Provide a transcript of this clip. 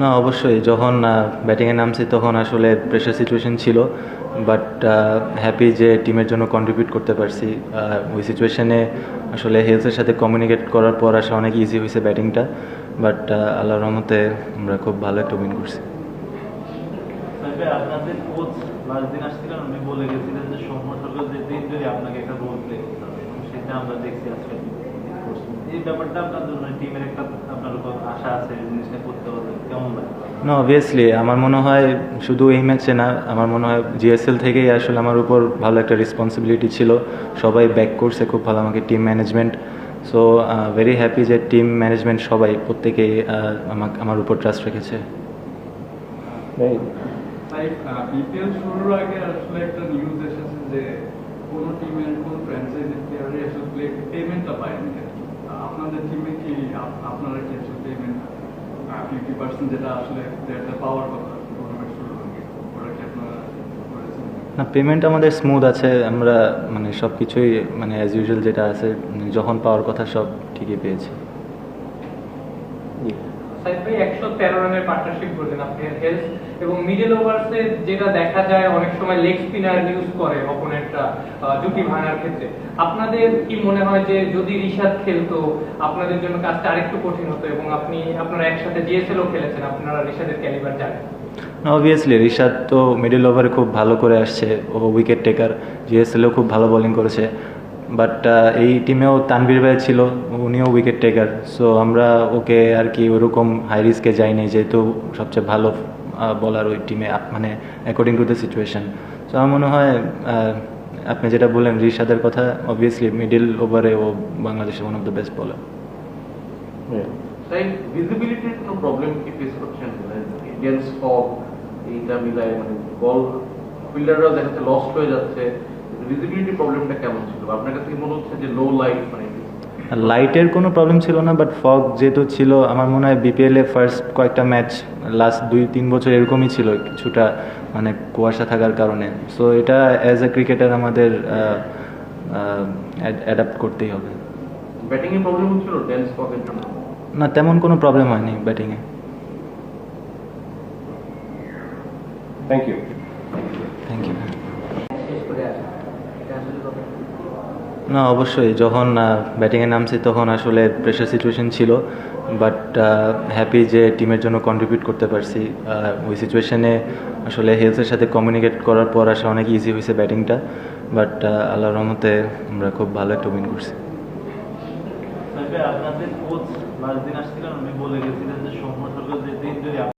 না, অবশ্যই। যখন ব্যাটিংয়ে নামছি তখন আসলে প্রেশার সিচুয়েশন ছিল বাট হ্যাপি যে টিমের জন্য কন্ট্রিবিউট করতে পারছি। ওই সিচুয়েশনে আসলে হেলথের সাথে কমিউনিকেট করার পর আসলে অনেক ইজি হয়েছে ব্যাটিংটা বাট আল্লাহর রহমতে আমরা খুব ভালো একটা উইন করছি। আমরা দেখছি আজকে। এই ব্যাপারটা আপনার জন্য টিমের একটা আপনার উপর আশা আছে জিনিসটা করতে হবে কেমন লাগে? না অবভিয়াসলি আমার মনে হয় শুধু এই ম্যাচে না আমার মনে হয় জিএসএল থেকেই আসলে আমার উপর ভালো একটা রেসপন্সিবিলিটি ছিল। সবাই ব্যাক করছে খুব ভালো আমাকে team management so very happy যে টিম ম্যানেজমেন্ট সবাই প্রত্যেকেই আমাকে আমার উপর ট্রাস্ট রেখেছে। তাই বিপিএল শুরুর আগে আসলে একটা নিউজ এসেছে যে কোনো টিমের কোন ফ্র্যাঞ্চাইজি প্লেয়ারই আসলে পেমেন্টটা পায়নি। আপনাদের টিমে কি আপনারা কি আসলে পেমেন্ট ফিফটি পার্সেন্ট যেটা আসলে যেটা পাওয়ার কথা টুর্নামেন্ট শুরুর আগে কি আপনারা না পেমেন্ট আমাদের স্মুথ আছে আমরা মানে সব কিছুই মানে অ্যাজ ইউজুয়াল যেটা আছে মানে যখন পাওয়ার কথা সব ঠিকই পেয়েছি। সাইদ ভাই একশো তেরো রানের পার্টনারশিপ করলেন আপনি হেলথ এবং মিডল ওভার্সে যেটা দেখা যায়, অনেক সময় লেগ স্পিনার ইউজ করে অপোনেন্টরা জুটি ভাঙার ক্ষেত্রে। আপনাদের কি মনে হয় যে যদি রিশাদ খেলতো, আপনাদের জন্য কাজটা আরেকটু কঠিন হতো এবং আপনি, আপনারা একসাথে জিএসএলও খেলেছেন, আপনারা রিশাদের ক্যালিবার জানেন? অবভিয়াসলি রিশাদ তো মিডল ওভারে খুব ভালো করে আসছে, ও উইকেট টেকার জিএসএলও খুব ভালো বোলিং করেছে। বাট এই টিমেও তানভীর ভাই ছিল উনিও উইকেট টেকার সো আমরা ওকে আর কি ওরকম হাই রিস্কে যাইনি যেহেতু সবচেয়ে ভালো বলার ওই টিমে মানে according to the situation so আমার মনে হয় আপনি যেটা বললেন রিশাদের কথা অবভিয়াসলি মিডিল ওভারে ও বাংলাদেশের ওয়ান অফ দ্য বেস্ট বলার ভিজিবিলিটির কোনো প্রবলেম কি ফেস করছেন? ইন্ডিয়ান ফগ এইটা মিলায় মানে বল ফিল্ডাররা দেখা লস্ট হয়ে যাচ্ছে। ভিজিবিলিটি প্রবলেমটা কেমন ছিল? আপনার কাছে কি মনে হচ্ছে যে লো লাইট মানে লাইটের কোনো প্রবলেম ছিল না বাট ফগ যেহেতু ছিল আমার মনে হয় বিপিএলে ফার্স্ট কয়েকটা ম্যাচ লাস্ট দুই তিন বছর এরকমই ছিল কিছুটা মানে কুয়াশা থাকার কারণে। সো এটা অ্যাজ এ ক্রিকেটার আমাদের অ্যাডাপ্ট করতেই হবে। প্রবলেম ফগের না তেমন কোনো প্রবলেম হয়নি ব্যাটিংয়ে থ্যাংক ইউ থ্যাংক ইউ শেষ করে আসা এটা আসলে কত না, অবশ্যই। যখন ব্যাটিংয়ে নামছি তখন আসলে প্রেশার সিচুয়েশন ছিল বাট হ্যাপি যে টিমের জন্য কন্ট্রিবিউট করতে পারছি। ওই সিচুয়েশনে আসলে হেলথের সাথে কমিউনিকেট করার পর আসলে অনেক ইজি হয়েছে ব্যাটিংটা বাট আল্লাহ রহমতে আমরা খুব ভালো একটা উইন করছি। আপনাদের কোচ লাস্ট দিন আসছিলেন, উনি বলে